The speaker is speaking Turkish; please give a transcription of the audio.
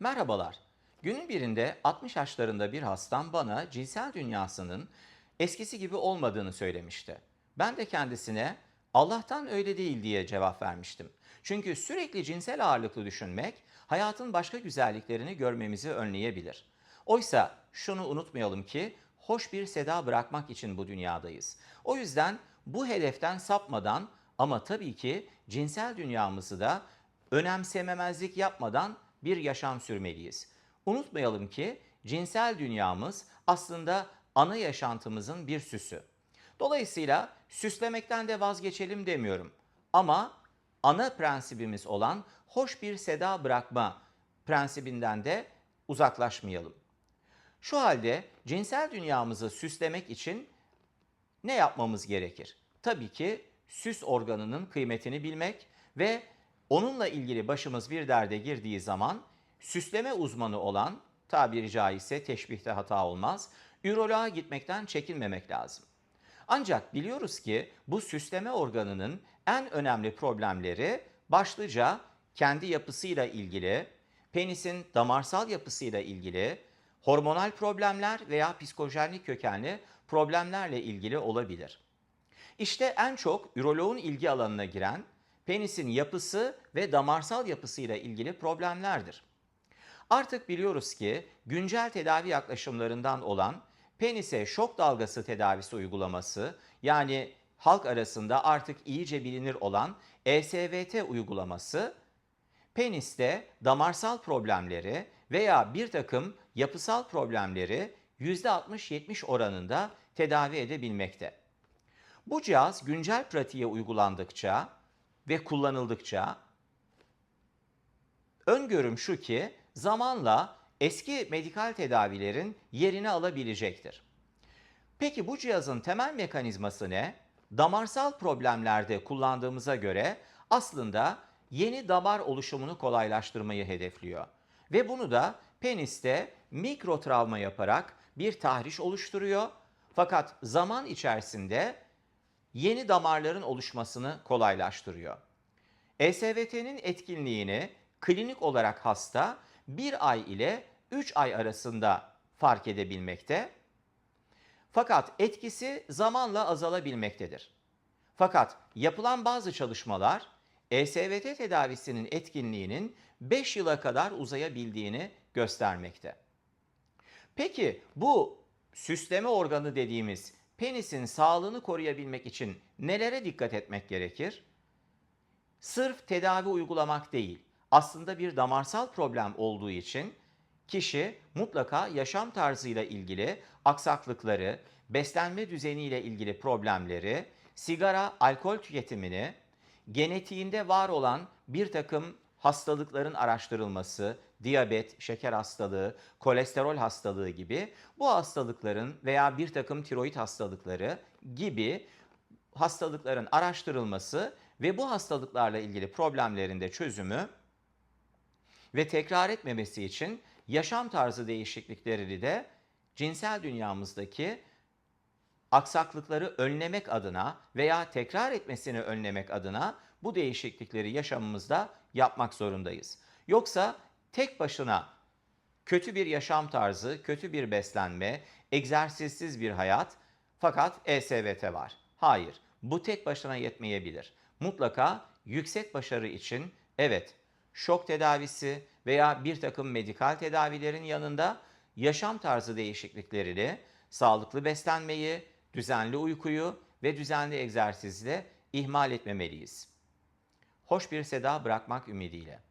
Merhabalar. Günün birinde 60 yaşlarında bir hastam bana cinsel dünyasının eskisi gibi olmadığını söylemişti. Ben de kendisine Allah'tan öyle değil diye cevap vermiştim. Çünkü sürekli cinsel ağırlıklı düşünmek hayatın başka güzelliklerini görmemizi önleyebilir. Oysa şunu unutmayalım ki hoş bir seda bırakmak için bu dünyadayız. O yüzden bu hedeften sapmadan ama tabii ki cinsel dünyamızı da önemsememezlik yapmadan bir yaşam sürmeliyiz. Unutmayalım ki cinsel dünyamız aslında ana yaşantımızın bir süsü. Dolayısıyla süslemekten de vazgeçelim demiyorum. Ama ana prensibimiz olan hoş bir seda bırakma prensibinden de uzaklaşmayalım. Şu halde cinsel dünyamızı süslemek için ne yapmamız gerekir? Tabii ki süs organının kıymetini bilmek ve onunla ilgili başımız bir derde girdiği zaman süsleme uzmanı olan tabiri caizse teşbihte hata olmaz, üroloğa gitmekten çekinmemek lazım. Ancak biliyoruz ki bu süsleme organının en önemli problemleri başlıca kendi yapısıyla ilgili, penisin damarsal yapısıyla ilgili, hormonal problemler veya psikojenik kökenli problemlerle ilgili olabilir. İşte en çok üroloğun ilgi alanına giren penisin yapısı ve damarsal yapısıyla ilgili problemlerdir. Artık biliyoruz ki güncel tedavi yaklaşımlarından olan penise şok dalgası tedavisi uygulaması yani halk arasında artık iyice bilinir olan ESVT uygulaması peniste damarsal problemleri veya bir takım yapısal problemleri %60-70 oranında tedavi edebilmekte. Bu cihaz güncel pratiğe uygulandıkça ve kullanıldıkça öngörüm şu ki zamanla eski medikal tedavilerin yerini alabilecektir. Peki bu cihazın temel mekanizması ne? Damarsal problemlerde kullandığımıza göre aslında yeni damar oluşumunu kolaylaştırmayı hedefliyor. Ve bunu da peniste mikro travma yaparak bir tahriş oluşturuyor. Fakat zaman içerisinde yeni damarların oluşmasını kolaylaştırıyor. ESVT'nin etkinliğini klinik olarak hasta 1 ay ile 3 ay arasında fark edebilmekte. Fakat etkisi zamanla azalabilmektedir. Fakat yapılan bazı çalışmalar ESVT tedavisinin etkinliğinin 5 yıla kadar uzayabildiğini göstermekte. Peki bu süsleme organı dediğimiz penisin sağlığını koruyabilmek için nelere dikkat etmek gerekir? Sırf tedavi uygulamak değil, aslında bir damarsal problem olduğu için kişi mutlaka yaşam tarzıyla ilgili aksaklıkları, beslenme düzeniyle ilgili problemleri, sigara, alkol tüketimini, genetiğinde var olan bir takım hastalıkların araştırılması, diyabet, şeker hastalığı, kolesterol hastalığı gibi bu hastalıkların veya bir takım tiroid hastalıkları gibi hastalıkların araştırılması ve bu hastalıklarla ilgili problemlerin de çözümü ve tekrar etmemesi için yaşam tarzı değişikliklerini de cinsel dünyamızdaki aksaklıkları önlemek adına veya tekrar etmesini önlemek adına bu değişiklikleri yaşamımızda yapmak zorundayız. Yoksa tek başına kötü bir yaşam tarzı, kötü bir beslenme, egzersizsiz bir hayat fakat ESVT var. Hayır, bu tek başına yetmeyebilir. Mutlaka yüksek başarı için evet şok tedavisi veya bir takım medikal tedavilerin yanında yaşam tarzı değişikliklerini, sağlıklı beslenmeyi, düzenli uykuyu ve düzenli egzersizle ihmal etmemeliyiz. Hoş bir seda bırakmak ümidiyle.